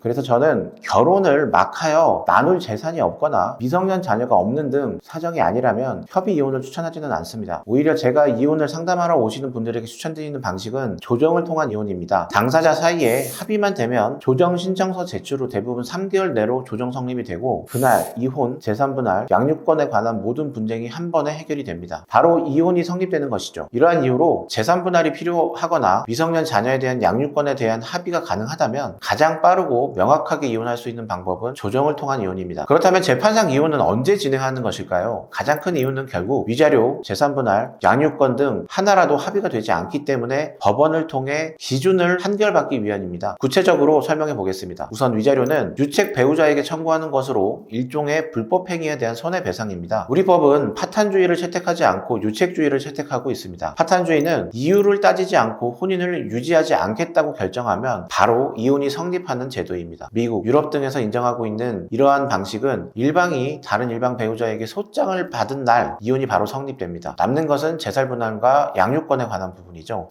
그래서 저는 결혼을 막 하여 나눌 재산이 없거나 미성년 자녀가 없는 등 사정이 아니라면 협의 이혼을 추천하지는 않습니다. 오히려 제가 이혼을 상담하러 오시는 분들에게 추천드리는 방식은 조정을 통한 이혼입니다. 당사자 사이에 합의만 되면 조정 신청서 제출 후 대부분 3개월 내로 조정 성립이 되고 그날 이혼, 재산 분할, 양육권에 관한 모든 분쟁이 한 번에 해결이 됩니다. 바로 이혼이 성립되는 것이죠. 이러한 이유로 재산 분할이 필요하거나 미성년 자녀에 대한 양육권에 대한 합의가 가능하다면 가장 빠르고 명확하게 이혼할 수 있는 방법은 조정을 통한 이혼입니다. 그렇다면 재판상 이혼은 언제 진행하는 것일까요? 가장 큰 이유는 결국 위자료, 재산 분할, 양육권 등 하나라도 합의가 되지 않기 때문에 법원을 통해 기준을 한결받기 위함입니다. 구체적으로 설명해 보겠습니다. 우선 위자료는 유책 배우자에게 청구하는 것으로 일종의 불법 행위에 대한 손해배상입니다. 우리 법은 파탄주의를 채택하지 않고 유책주의를 채택하고 있습니다. 파탄주의는 이유를 따지지 않고 혼인을 유지하지 않겠다고 결정하면 바로 이혼이 성립하는 제도입니다. 미국, 유럽 등에서 인정하고 있는 이러한 방식은 일방이 다른 일방 배우자에게 소장을 받은 날 이혼이 바로 성립됩니다. 남는 것은 재산 분할과 양육권에 관한 부분이죠.